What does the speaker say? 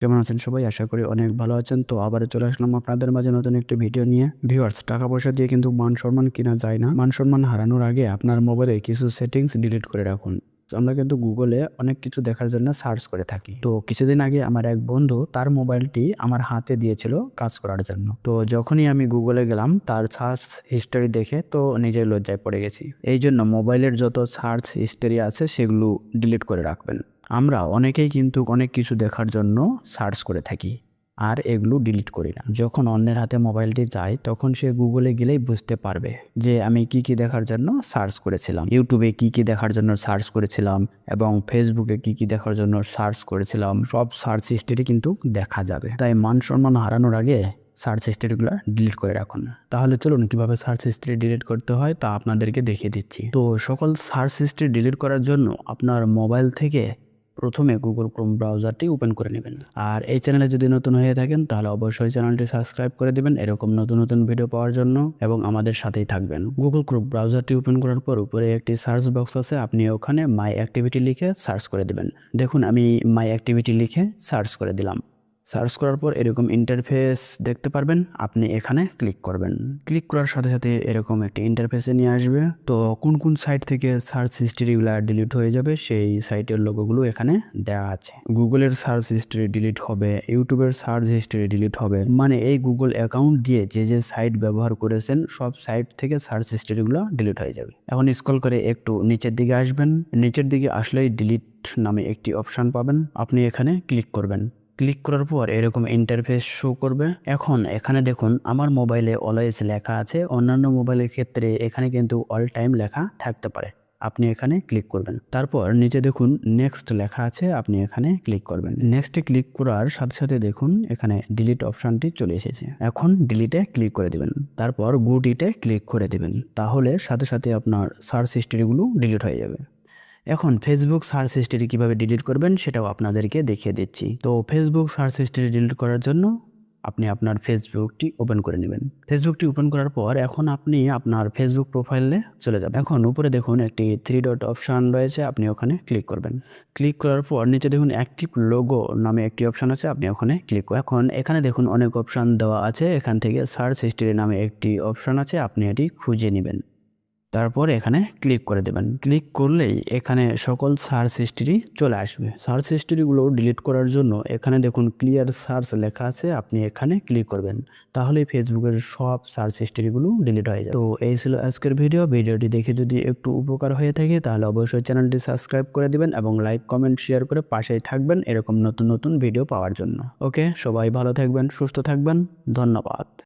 কেমন আছেন সবাই? আশা করি অনেক ভালো আছেন। তো আবার চলে আসলাম আপনাদের মাঝে নতুন একটি ভিডিও নিয়ে। ভিউয়ার্স টাকা পয়সা দিয়ে কিন্তু মান সম্মান কিনা যায় না। মান সম্মান হারানোর আগে আপনার মোবাইলে কিছু সেটিংস ডিলিট করে রাখুন। আমরা কিন্তু গুগলে অনেক কিছু দেখার জন্য সার্চ করে থাকি। তো কিছুদিন আগে আমার এক বন্ধু তার মোবাইলটি আমার হাতে দিয়েছিল কাজ করার জন্য। তো যখনই আমি গুগলে গেলাম, তার সার্চ হিস্টোরি দেখে তো নিজের লজ্জায় পড়ে গেছি। এই জন্য মোবাইলের যত সার্চ হিস্টোরি আছে, সেগুলো ডিলিট করে রাখবেন। আমরা অনেকেই কিন্তু অনেক কিছু দেখার জন্য সার্চ করে থাকি আর এগুলো ডিলিট করি না। যখন অন্যের হাতে মোবাইলটি যায়, তখন সে গুগলে গেলেই বুঝতে পারবে যে আমি কি কি দেখার জন্য সার্চ করেছিলাম। ইউটিউবে কি কি দেখার জন্য সার্চ করেছিলাম এবং ফেসবুকে কি কি দেখার জন্য সার্চ করেছিলাম। সব সার্চ হিস্ট্রি কিন্তু দেখা যাবে। তাই মান সম্মান হারানোর আগে সার্চ হিস্ট্রিগুলো ডিলিট করে রাখুন। তাহলে চলুন কীভাবে সার্চ হিস্ট্রি ডিলিট করতে হয় তা আপনাদেরকে দেখিয়ে দিচ্ছি। তো সকল সার্চ হিস্ট্রি ডিলিট করার জন্য আপনার মোবাইল থেকে প্রথমে গুগল ক্রোম ব্রাউজারটি ওপেন করে নেবেন। আর এই চ্যানেলে যদি নতুন হয়ে থাকেন, তাহলে অবশ্যই চ্যানেলটি সাবস্ক্রাইব করে দেবেন এরকম নতুন নতুন ভিডিও পাওয়ার জন্য এবং আমাদের সাথেই থাকবেন। গুগল ক্রোম ব্রাউজারটি ওপেন করার পর উপরে একটি সার্চ বক্স আছে, আপনি ওখানে মাই অ্যাক্টিভিটি লিখে সার্চ করে দেবেন। দেখুন, আমি মাই অ্যাক্টিভিটি লিখে সার্চ করে দিলাম। সার্চ করার পর এরকম ইন্টারফেস দেখতে পারবেন, আপনি এখানে ক্লিক করবেন। ক্লিক করার সাথে সাথে এরকম একটি ইন্টারফেসে নিয়ে আসবে। তো কোন কোন সাইট থেকে সার্চ হিস্ট্রিগুলো ডিলিট হয়ে যাবে, সেই সাইটের লোগোগুলো এখানে দেওয়া আছে। গুগলের সার্চ হিস্ট্রি ডিলিট হবে, ইউটিউবের সার্চ হিস্ট্রি ডিলিট হবে। মানে এই গুগল অ্যাকাউন্ট দিয়ে যে যে সাইট ব্যবহার করেছেন, সব সাইট থেকে সার্চ হিস্ট্রিগুলো ডিলিট হয়ে যাবে। এখন স্কল করে একটু নিচের দিকে আসবেন। নিচের দিকে আসলেই ডিলিট নামে একটি অপশান পাবেন। আপনি এখানে ক্লিক করবেন। ক্লিক করার পর এরকম ইন্টারফেস শো করবে। এখন এখানে দেখুন, আমার মোবাইলে অলওয়েজ লেখা আছে। অন্যান্য মোবাইলের ক্ষেত্রে এখানে কিন্তু অল টাইম লেখা থাকতে পারে। আপনি এখানে ক্লিক করবেন। তারপর নিচে দেখুন নেক্সট লেখা আছে, আপনি এখানে ক্লিক করবেন। নেক্সটে ক্লিক করার সাথে সাথে দেখুন, এখানে ডিলিট অপশানটি চলে এসেছে। এখন ডিলিটে ক্লিক করে দিবেন। তারপর গুটিতে ক্লিক করে দিবেন। তাহলে সাথে সাথে আপনার সার্চ হিস্ট্রিগুলো ডিলিট হয়ে যাবে। এখন ফেসবুক সার্চ হিস্ট্রি কীভাবে ডিলিট করবেন সেটাও আপনাদেরকে দেখিয়ে দিচ্ছি। তো ফেসবুক সার্চ হিস্ট্রি ডিলিট করার জন্য আপনি আপনার ফেসবুকটি ওপেন করে নেবেন। ফেসবুকটি ওপেন করার পর এখন আপনি আপনার ফেসবুক প্রোফাইলে চলে যাবেন। এখন উপরে দেখুন একটি থ্রি ডট অপশান রয়েছে, আপনি ওখানে ক্লিক করবেন। ক্লিক করার পর নিচে দেখুন অ্যাক্টিভ লোগো নামে একটি অপশান আছে, আপনি ওখানে ক্লিক এখন এখানে দেখুন অনেক অপশান দেওয়া আছে, এখান থেকে সার্চ হিস্ট্রি নামে একটি অপশান আছে, আপনি এটি খুঁজে নেবেন। তারপর এখানে ক্লিক করে দেবেন। ক্লিক করলেই এখানে সকল সার্চ হিস্ট্রি চলে আসবে। সার্চ হিস্ট্রিগুলো ডিলিট করার জন্য এখানে দেখুন ক্লিয়ার সার্চ লেখা আছে, আপনি এখানে ক্লিক করবেন। তাহলে ফেসবুকের সব সার্চ হিস্ট্রিগুলো ডিলিট হয়ে যাবে। তো এই ছিল আজকের ভিডিও ভিডিওটি দেখে যদি একটু উপকার হয়ে থাকে, তাহলে অবশ্যই চ্যানেলটি সাবস্ক্রাইব করে দিবেন এবং লাইক কমেন্ট শেয়ার করে পাশেই থাকবেন এরকম নতুন নতুন ভিডিও পাওয়ার জন্য। ওকে সবাই ভালো থাকবেন, সুস্থ থাকবেন। ধন্যবাদ।